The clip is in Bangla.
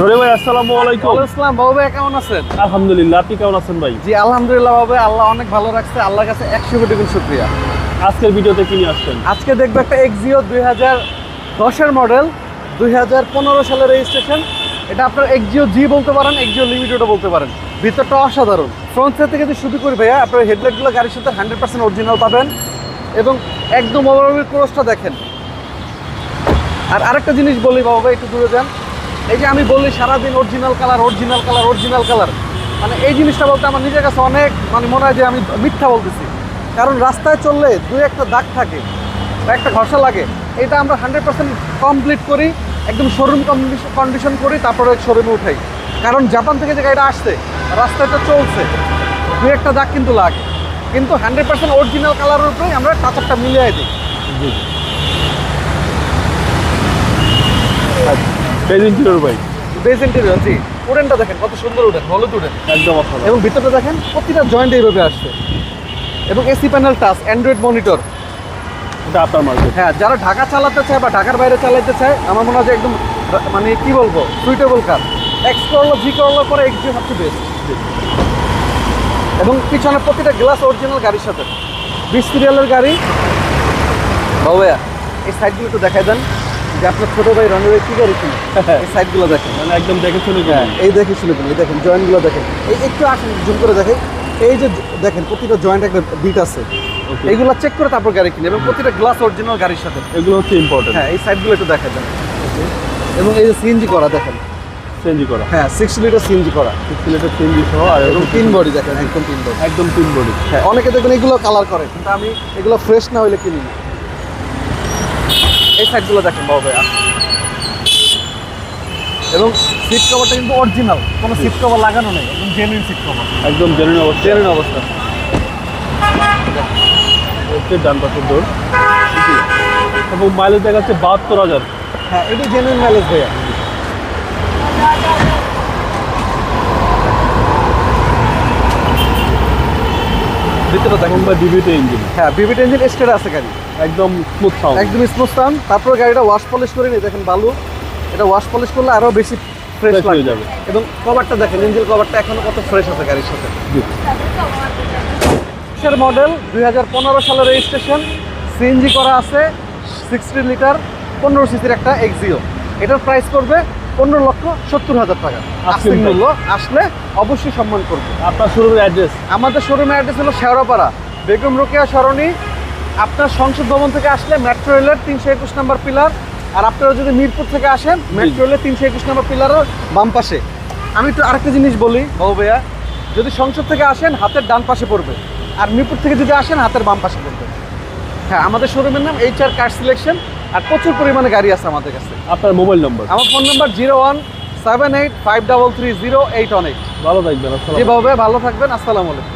নরে ভাই আসসালামু আলাইকুম। বাবু ভাই কেমন আছেন? আলহামদুলিল্লাহ আপনি কেমন আছেন ভাই? জি আলহামদুলিল্লাহ বাবু আল্লাহ অনেক ভালো রাখছে আল্লাহর কাছে একশো কোটি গুণ শুক্রিয়া। আজকের ভিডিওতে কি নিয়ে আসছেন? আজকে দেখব একটা এক্সিও দুই হাজার দশের মডেল দুই হাজার পনেরো সালের রেজিস্ট্রেশন এটা আপনার এক্সিও জি বলতে পারেন এক্সিও লিমিটেডও বলতে পারেন। ভিতরটা অসাধারণ। ফ্রন্ট সাইড থেকে যদি শুধু করি ভাইয়া আপনার হেডলাইটগুলো গাড়ির সাথে হান্ড্রেড পার্সেন্ট অরিজিনাল পাবেন এবং একদম ওভারঅল ক্রসটা দেখেন। আর আরেকটা জিনিস বলি বাবা ভাই একটু দূরে যান। এই যে আমি বললি সারাদিন original colour original colour original colour মানে এই জিনিসটা বলতে আমার নিজের কাছে অনেক মানে মনে হয় যে আমি মিথ্যা বলতেছি। কারণ রাস্তায় চললে দুই একটা দাগ থাকে, বা একটা ঘষা লাগে। এটা আমরা হান্ড্রেড পার্সেন্ট কমপ্লিট করি, একদম শোরুম কন্ডিশন করি, তারপরে শোরুমে উঠাই। কারণ জাপান থেকে যে গাড়িটা আসছে রাস্তাটা চলছে, দুই একটা দাগ কিন্তু লাগে। কিন্তু হান্ড্রেড পার্সেন্ট অরিজিনাল কালারের উপরেই আমরা টাচারটা মিলিয়ে দিই। পেজ ইন্টেরিয়র ভাই বেস ইন্টেরিয়র জি। উডেনটা দেখেন কত সুন্দর উডেন হলুদ উডেন। একদম অসাধারণ। এবং ভিতরটা দেখেন প্রতিটা জয়েন্ট এইভাবে আসছে। এবং AC panel touch android monitor এটা আপনার মার্কেট। হ্যাঁ যারা ঢাকা চালাতে চায় বা ঢাকার বাইরে চালাতে চায় আমার মনে হয় একদম মানে কি বলব সুইটেবল কার এক্স করল জি করল পরে এক্স জি হচ্ছে বেস্ট এবং পিছনে প্রতিটা গ্লাস অরিজিনাল গাড়ির সাথে। বিশ সিরিয়ালের গাড়ি। বাবুয়া এই সাইডগুলো একটু দেখাই দেন। যে আপনার ছোটো ভাই রনওয়ে কি গাড়ি ছিল এই সাইডগুলো দেখেন। মানে একদম দেখে শুনে হ্যাঁ এই দেখে শুনে কিনুন, এই দেখেন জয়েন্টগুলো দেখেন। এই একটু আসেন জুম করে দেখেন। এই যে দেখেন প্রতিটা জয়েন্ট একটা বিট আছে. এইগুলো চেক করে তারপর গাড়ি কিনে এবং প্রতিটা গ্লাস অরিজিনাল গাড়ির সাথে। এগুলো হচ্ছে ইম্পর্টেন্ট হ্যাঁ এই সাইডগুলো একটু দেখা যান এবং এই যে সিএনজি করা দেখেন। করা। হ্যাঁ সিক্স লিটার সিএনজি করা। সহ আর এবং তিন বডি দেখেন একদম তিন বডি একদম তিন বডি হ্যাঁ অনেকে দেখবেন এগুলো কালার করে কিন্তু আমি এগুলো ফ্রেশ না হলে কিনি না। এই সাইডগুলো দেখেন বাবা ভাইয়া। এবং সিট কভারটা কিন্তু অরিজিনাল কোনো সিট কভার লাগানো নেই একদম জেনুইন সিট কভার একদম জেনুইন অবস্থা। জেনুইন অবস্থা। হচ্ছে ডান পাশের ডোর এবং মাইলেজ দেখা যাচ্ছে বাহাত্তর হাজার। হ্যাঁ এটি জেনুইন মাইলেজ ভাইয়া। ভিতরে দেখেন মুম্বাই ডিভিটি ইঞ্জিন হ্যাঁ বিবিট ইঞ্জিন স্টেট আছে গাড়ি। একদম স্মুথ সাউন্ড একদম স্মুথ সাউন্ড তারপর গাড়িটা ওয়াশ পলিশ করে নিই দেখেন বালু। এটা ওয়াশ পলিশ করলে আরও বেশি ফ্রেশ হয়ে যাবে। এবং কভারটা দেখেন ইঞ্জিন কভারটা এখনও কত ফ্রেশ আছে গাড়ির সাথে। এর মডেল দু হাজার পনেরো সালের রেজিস্ট্রেশন সিএনজি করা আছে সিক্সটি লিটার পনেরো সিসির একটা এক্সিও এটার প্রাইস করবে পনেরো লক্ষ সত্তর হাজার টাকা। আস্তিক মূল্য। আসলে অবশ্যই সম্মান করবে। আপনার শোরুমের অ্যাড্রেস? আমাদের শোরুমের অ্যাড্রেস হলো শেওড়াপাড়া। বেগম রোকেয়া সরণি। আপনার সংসদ ভবন থেকে আসলে মেট্রো রেলের তিনশো একুশ নম্বর পিলার। আর আপনারা যদি মিরপুর থেকে আসেন মেট্রো রেলের তিনশো একুশ নম্বর পিলারের বাম পাশে। আমি একটু আরেকটা জিনিস বলি বাবু ভাইয়া। যদি সংসদ থেকে আসেন হাতের ডান পাশে পড়বে। আর মিরপুর থেকে যদি আসেন হাতের বাম পাশে পড়বে। হ্যাঁ আমাদের শোরুমের নাম এইচ আর কার সিলেকশন আর প্রচুর পরিমাণে গাড়ি আছে আমাদের কাছে। আপনার মোবাইল নম্বর? আমার phone number zero one seven eight five double three zero eight one eight. ভালো থাকবেন ভাই ভালো থাকবেন আসসালামু আলাইকুম।